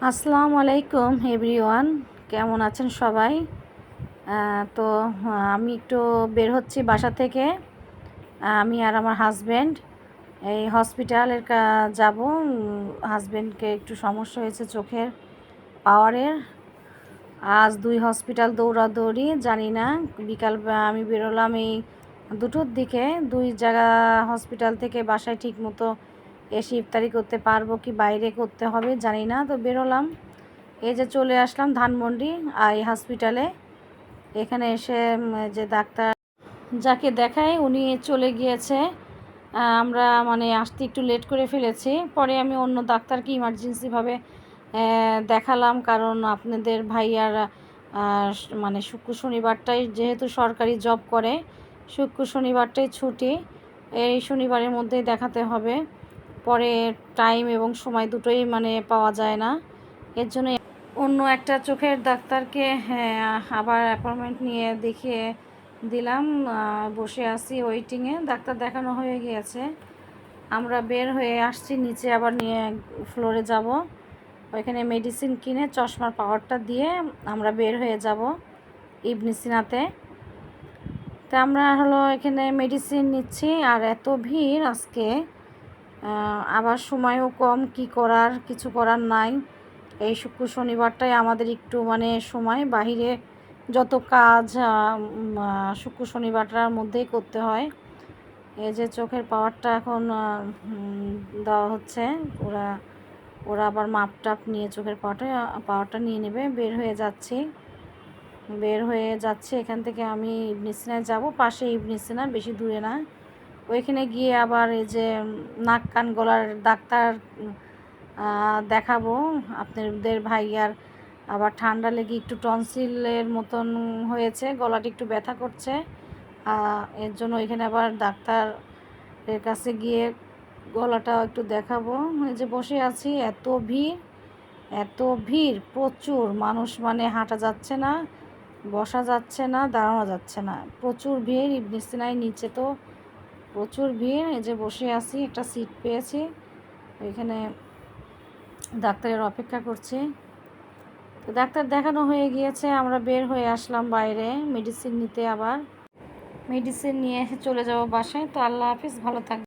আসসালামু আলাইকুম, এভরিওয়ান। কেমন আছেন সবাই? তো আমি একটু বের হচ্ছি বাসা থেকে। আমি আর আমার হাজব্যান্ড এই হসপিটালের কা- যাব। হাজব্যান্ডকে একটু সমস্যা হয়েছে চোখের পাওয়ারের। আজ দুই হসপিটাল দৌড়াদৌড়ি, জানি না। বিকাল আমি বেরোলাম এই দুটোর দিকে। দুই জায়গা হসপিটাল থেকে বাসায় ঠিক মতো এসে ইফতারি করতে পারব কি বাইরে করতে হবে জানি না, তো বেরোলাম। এই যে চলে আসলাম ধানমন্ডি আই হসপিটালে। এখানে এসে যে ডাক্তার যাকে দেখায় উনি চলে গিয়েছে। আমরা মানে আসতে একটু লেট করে ফেলেছি। পরে আমি অন্য ডাক্তারকে ইমার্জেন্সিভাবে দেখালাম। কারণ আপনাদের ভাইয়ার মানে শুক্র শনিবারটাই যেহেতু সরকারি জব করে, শুক্র শনিবারটাই ছুটি। এই শনিবারের মধ্যেই দেখাতে হবে। পরে টাইম এবং সময় দুটোই মানে পাওয়া যায় না। এর জন্য অন্য একটা চোখের ডাক্তারকে হ্যাঁ আবার অ্যাপয়েন্টমেন্ট নিয়ে দেখিয়ে দিলাম। বসে আছি ওয়েটিংয়ে ডাক্তার দেখানো হয়ে গিয়েছে। আমরা বের হয়ে আসছি, নিচে আবার নিয়ে ফ্লোরে যাব। ওইখানে মেডিসিন কিনে চশমার পাওয়ারটা দিয়ে আমরা বের হয়ে যাব ইবনিসিনাতে তা আমরা হলো এখানে মেডিসিন নিচ্ছি, আর এত ভিড় আজকে। আবার সময়ও কম, কি করার, কিছু করার নাই। এই শুক্র শনিবারটাই আমাদের একটু মানে সময়, বাহিরে যত কাজ শুক্র শনিবারটার মধ্যেই করতে হয়। এই যে চোখের পাওয়ারটা এখন দেওয়া হচ্ছে, ওরা ওরা আবার মাপ টাপ নিয়ে চোখের পাওয়ারটা পাওয়ারটা নিয়ে নেবে, বের হয়ে যাচ্ছি। বের হয়ে যাচ্ছে, এখান থেকে আমি ইবনিসিনায় যাব, পাশে ইবনিসিনা বেশি দূরে না। ওইখানে গিয়ে আবার এই যে নাক কান গলার ডাক্তার দেখাবো। আপনাদের ভাইয়ার আবার ঠান্ডা লেগে একটু টনসিলের মতন হয়েছে, গলাটি একটু ব্যথা করছে। এর জন্য ওইখানে আবার ডাক্তারের কাছে গিয়ে গলাটা একটু দেখাবো। এই যে বসে আছি, এত ভিড় এত ভিড়, প্রচুর। মানুষ মানে হাঁটা যাচ্ছে না, বসা যাচ্ছে না, দাঁড়ানো যাচ্ছে না। প্রচুর ভিড় ইবনিসিনায় নিচে তো প্রচুর ভিড়, এই যে বসে আছি, একটা সিট পেয়েছি। ওইখানে ডাক্তারের অপেক্ষা করছি। তো ডাক্তার দেখানো হয়ে গিয়েছে, আমরা বের হয়ে আসলাম বাইরে মেডিসিন নিতে আবার। মেডিসিন নিয়ে এসে চলে যাব বাসায়। তো আল্লাহ হাফিজ, ভালো থাকবে